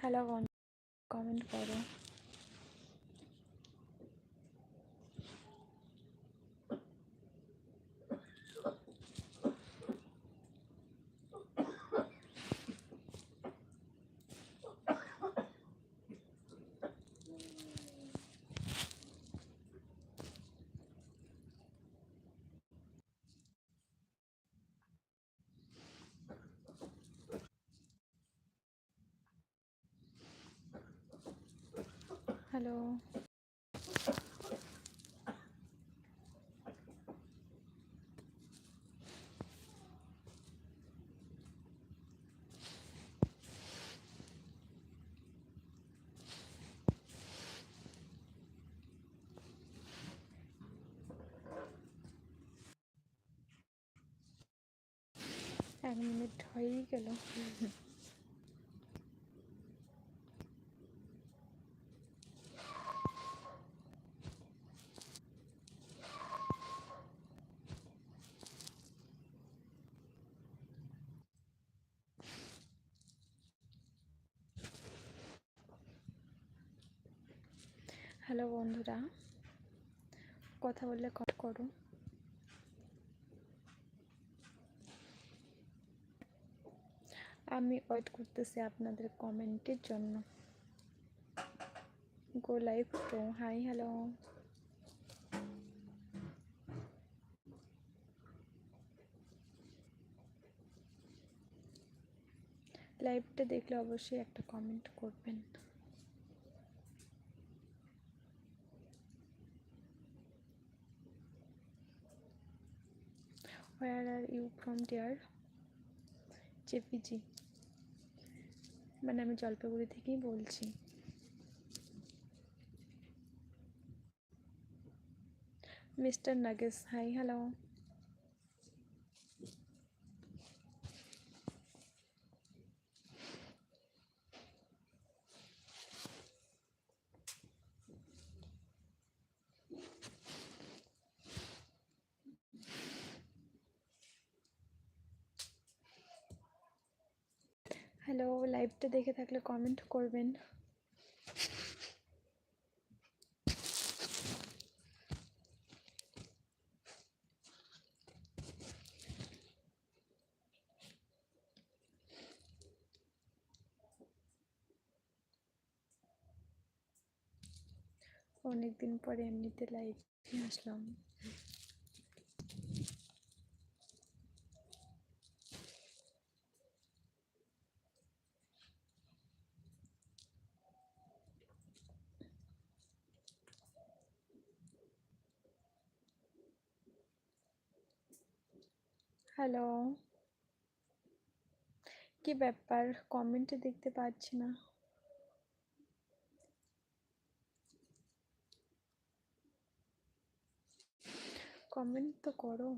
Hello বন্ধু comment করো hello এক মিনিট হয়েই গেল হ্যালো বন্ধুরা, কথা বললে কট করো। আমি ওয়েট করতেছি আপনাদের কমেন্টের জন্য। Go live pro hi hello. লাইভটা দেখলে অবশ্যই একটা কমেন্ট করবেন। Where are you from dear JPG মানে আমি জলপাইগুড়ি থেকেই বলছি। Mister Nagesh hi hello hello লাইভটা দেখে থাকলে কমেন্ট করবেন। অনেকদিন পরে এমনিতে লাইভ আসলাম। হ্যালো কি ব্যাপার? কমেন্টে দেখতে পাচ্ছি না। কমেন্ট তো করো।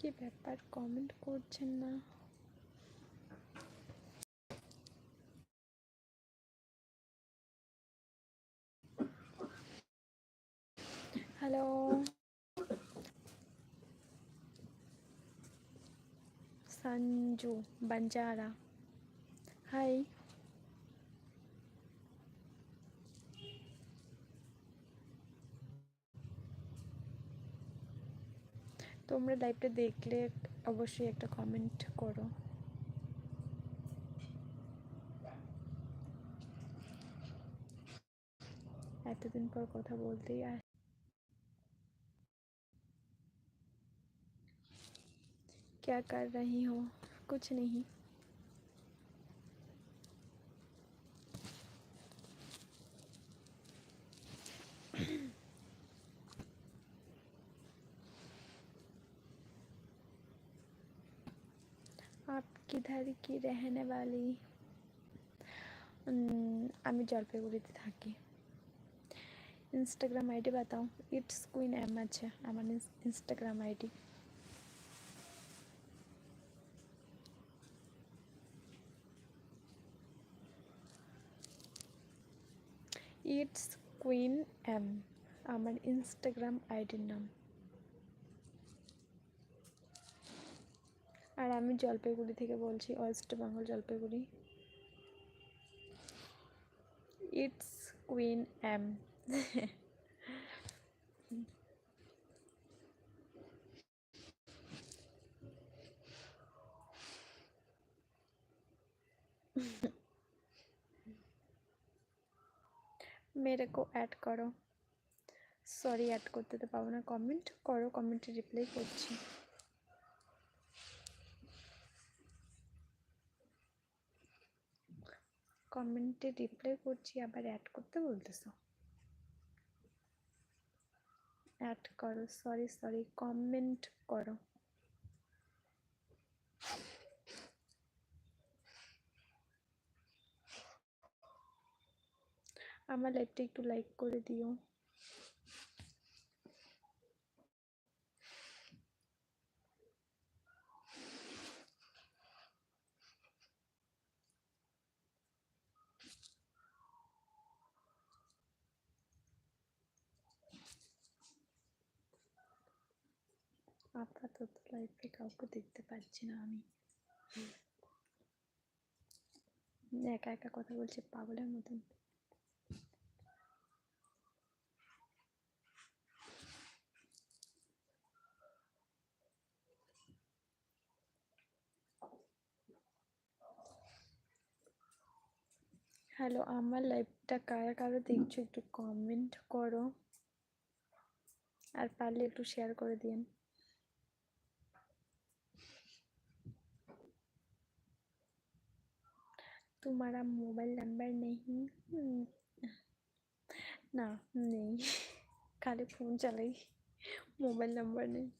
কি ব্যাপার কমেন্ট করছেন না হ্যালো সঞ্জু বাঞ্জারা হাই তোমরা লাইভটা দেখলে অবশ্যই একটা কমেন্ট করো এতদিন পর কথা বলতেই আস क्या कर रही हो कुछ नहीं आप किधर की रहने वाली উম, আমি জলপাইগুড়িতে থাকি ইনস্টাগ্রাম আইডি বাতাও ইটস কুইন এম আছে আমার Instagram ID it's queen M আমার ইনস্টাগ্রাম আইডির নাম আর আমি জলপাইগুড়ি থেকে বলছি, west Bengal Jalpaiguri. It's queen M মেরে অ্যাড করো সরি অ্যাড করতে তো পাবো না। কমেন্ট করো কমেন্টে রিপ্লাই করছি। কমেন্টে রিপ্লাই করছি, আবার অ্যাড করতে বলতেছো? অ্যাড করো সরি সরি কমেন্ট করো। আমার লাইভটা একটু লাইক করে দিও। আপাতত লাইফে কাউকে দেখতে পাচ্ছি না আমি। একা একা কথা বলছে পাগলের মতন। হ্যালো আমার লাইভটা কারা কারা দেখছ একটু কমেন্ট করো। আর পারলে একটু শেয়ার করে দিন तुम्हारा मोबाइल नंबर नहीं? हम्म, ना, नहीं। खाली फ़ोन चलाई मोबाइल नंबर नहीं।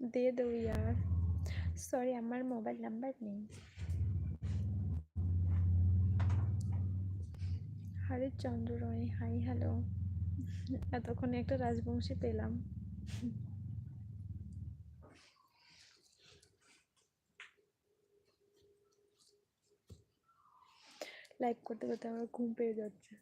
दे दो यार। সরি আমার মোবাইল নাম্বার নেই। হরিচন্দ্র রয় হাই হ্যালো এতক্ষণে একটা রাজবংশী পেলাম। লাইক করতে করতে আমার ঘুম পেয়ে যাচ্ছে।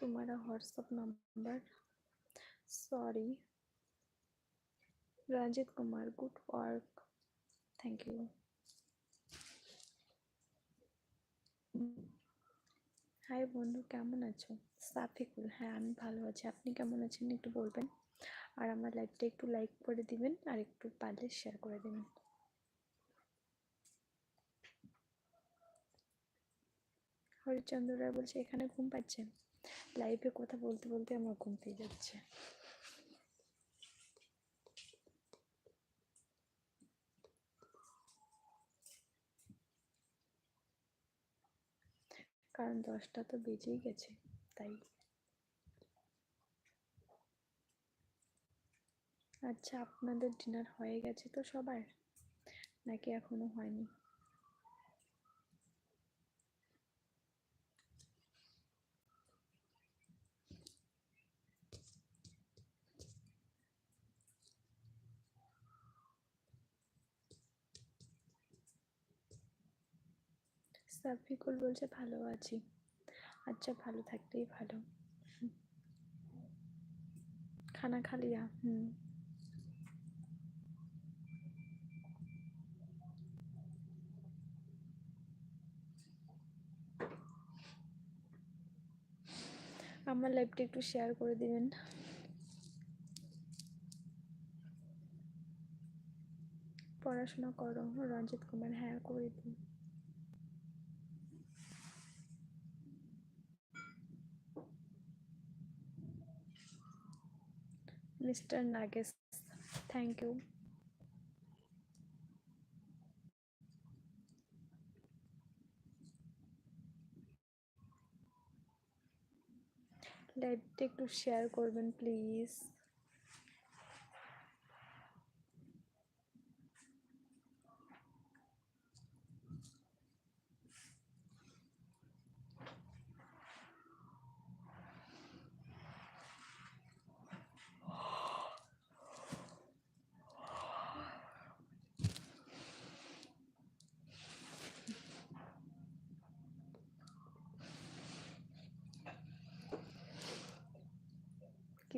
तुम्हारा WhatsApp number sorry Ranjit Kumar good work thank you hi বন্ধু কেমন আছো সাফিকুল হ্যাঁ আমি ভালো আছি আপনি কেমন আছেন একটু বলবেন আর আমার লাইভটা একটু লাইক করে দিবেন আর একটু পারলে শেয়ার করে দেবেন হরিচন্দ্র রায় বলছে এখানে ঘুম পাচ্ছেন লাইভে কথা বলতে বলতে আমার ঘুম পেয়ে যাচ্ছে। কারণ দশটা তো বেজেই গেছে, তাই। আচ্ছা আপনাদের ডিনার হয়ে গেছে তো সবার? নাকি এখনও হয়নি? সাফিকুল বলছে, ভালো আছি। আচ্ছা ভালো থাকলেই ভালো। খানা খালিয়া হুম। আমার লাইভটা একটু শেয়ার করে দিবেন। পড়াশোনা করো, রঞ্জিত কুমার হ্যাঁ করে দিন। Mr. Nages, thank you. লাইভটা একটু শেয়ার করবেন প্লিজ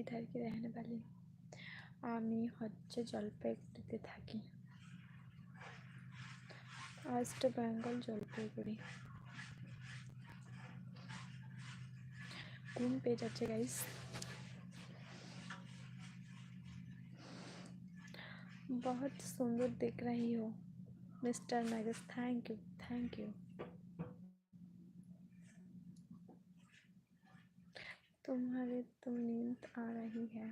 কিধার কি रहने वाली আমি হচ্ছে জলপাইগুড়িতে থাকি ওয়েস্ট বেঙ্গল জলপাইগুড়ি ঘুম পেয়ে যাচ্ছে গাইস बहुत सुंदर दिख रही हो mister नगस thank you thank you तुम्हारे तो नींद आ रही है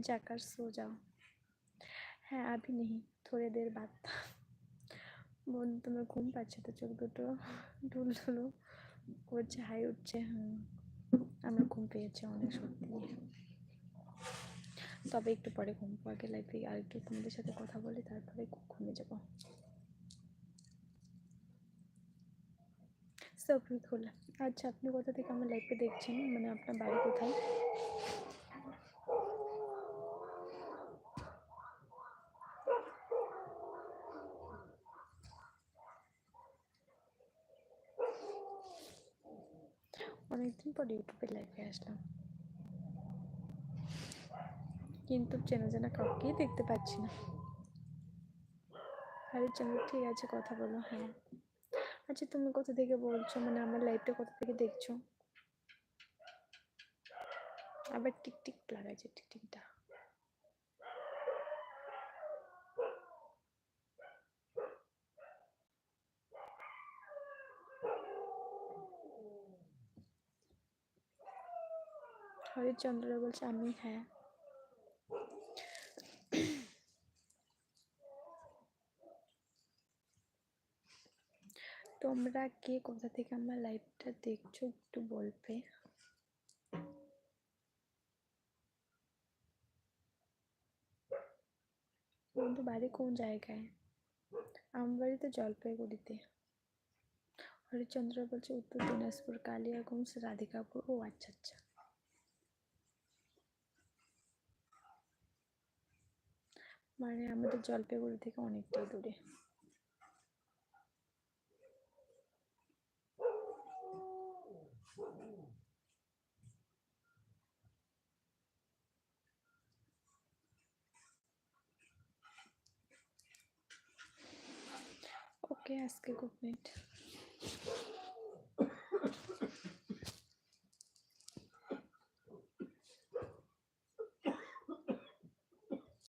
जाकर सो जाओ হ্যাঁ अभी नहीं थोड़ी देर बाद বোন তোমার ঘুম পাচ্ছে তো চোখ দুটো ঢুল ঢুলো করছে হাই উঠছে হুম আমার ঘুম পেয়েছে অনেক সত্যি তবে একটু পরে ঘুম আগে লাইফে আর একটু তোমাদের সাথে কথা বলে তারপরে ঘুমিয়ে যাবো সফিকুল আচ্ছা আপনি কোথা থেকে আমার লাইফে দেখছেন? মানে আপনার বাড়ি কোথায়? অনেকদিন পর ইউটিউবে লাইভে আসলাম। কিন্তু চেনা জানা কাউকেই দেখতে পাচ্ছি না। হরিচন্দ্র ঠিক আছে, কথা বলো হ্যাঁ। আচ্ছা তুমি কোথা থেকে বলছো? মানে আমার লাইভটা কোথা থেকে দেখছ? আবার টিকটিক লাগাইছে টিকটিকটা হরিচন্দ্র বলছে, আমি হ্যাঁ। তোমরা কে? কোথা থেকে আমার লাইভটা দেখছ? একটু বলবে। বন্ধু, বাড়ি কোন জায়গায়? আমার বাড়ি তো জলপাইগুড়িতে। হরিচন্দ্র বলছে, উত্তর দিনাজপুর, কালিয়াগঞ্জ, রাধিকাপুর। ও আচ্ছা আচ্ছা। মানে আমাদের জলপাইগুড়ি থেকে অনেকটাই দূরে। ওকে আজকে গুড নাইট